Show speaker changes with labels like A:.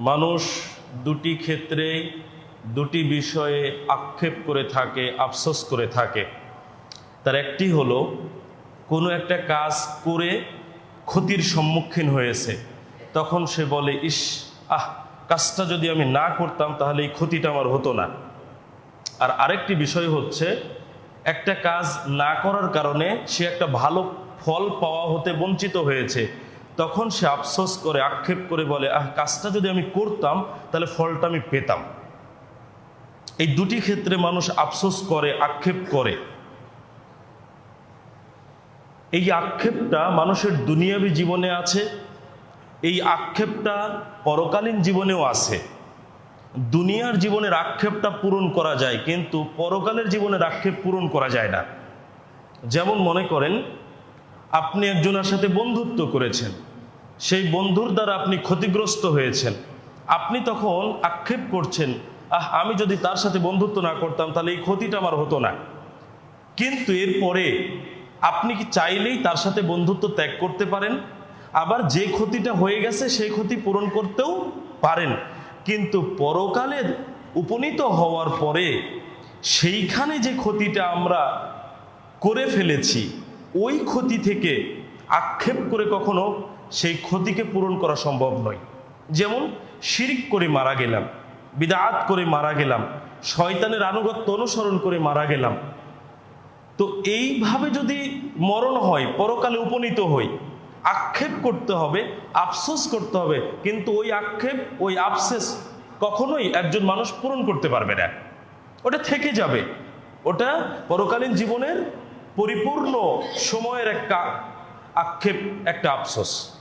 A: মানুষ দুটি ক্ষেত্রে দুটি বিষয়ে আক্ষেপ করে থাকে, আফসোস করে থাকে। তার একটি হলো, কোনো একটা কাজ করে ক্ষতির সম্মুখীন হয়েছে, তখন সে বলে, ইস, আহ, কাজটা যদি আমি না করতাম তাহলে এই ক্ষতিটা আমার হতো না। আর আরেকটি বিষয় হচ্ছে, একটা কাজ না করার কারণে সে একটা ভালো ফল পাওয়া হতে বঞ্চিত হয়েছে। তখন সে আফসোস করে, আক্ষেপ করে বলে, আহ, কাজটা যদি আমি করতাম, তাহলে ফলটা আমি পেতাম। এই দুটি ক্ষেত্রে মানুষ আফসোস করে, আক্ষেপ করে। এই আক্ষেপটা মানুষের দুনিয়াবী জীবনে আছে, এই আক্ষেপটা পরকালীন জীবনেও আছে। দুনিয়ার জীবনের আক্ষেপটা পূরণ করা যায়, কিন্তু পরকালের জীবনের আক্ষেপ পূরণ করা যায় না। যেমন মনে করেন আপনি একজনের সাথে বন্ধুত্ব করেছেন, সেই বন্ধুর দ্বারা আপনি ক্ষতিগ্রস্ত হয়েছেন। আপনি তখন আক্ষেপ করছেন, আহ, আমি যদি তার সাথে বন্ধুত্ব না করতাম, তাহলে এই ক্ষতিটা আমার হতো না। কিন্তু এরপরে আপনি কি চাইলেই তার সাথে বন্ধুত্ব ত্যাগ করতে পারেন? আবার যে ক্ষতিটা হয়ে গেছে, সেই ক্ষতি পূরণ করতেও পারেন। কিন্তু পরকালে উপনীত হওয়ার পরে সেইখানে যে ক্ষতিটা আমরা করে ফেলেছি ওই ক্ষতি থেকে আক্ষেপ করে কখনো সেই ক্ষতিকে পূরণ করা সম্ভব নয়। যেমন শিরিক করে মারা গেলাম, বিদাত করে মারা গেলাম, শয়তানের আনুগত্য অনুসরণ করে মারা গেলাম। তো এইভাবে যদি মরণ হয়, পরকালে উপনীত হই, আক্ষেপ করতে হবে, আফসোস করতে হবে, কিন্তু ওই আক্ষেপ, ওই আফসেস কখনোই একজন মানুষ পূরণ করতে পারবে না। ওটা থেকে যাবে। ওটা পরকালীন জীবনের পরিপূর্ণ সময়ের একটা আক্ষেপ একটা আফসোস।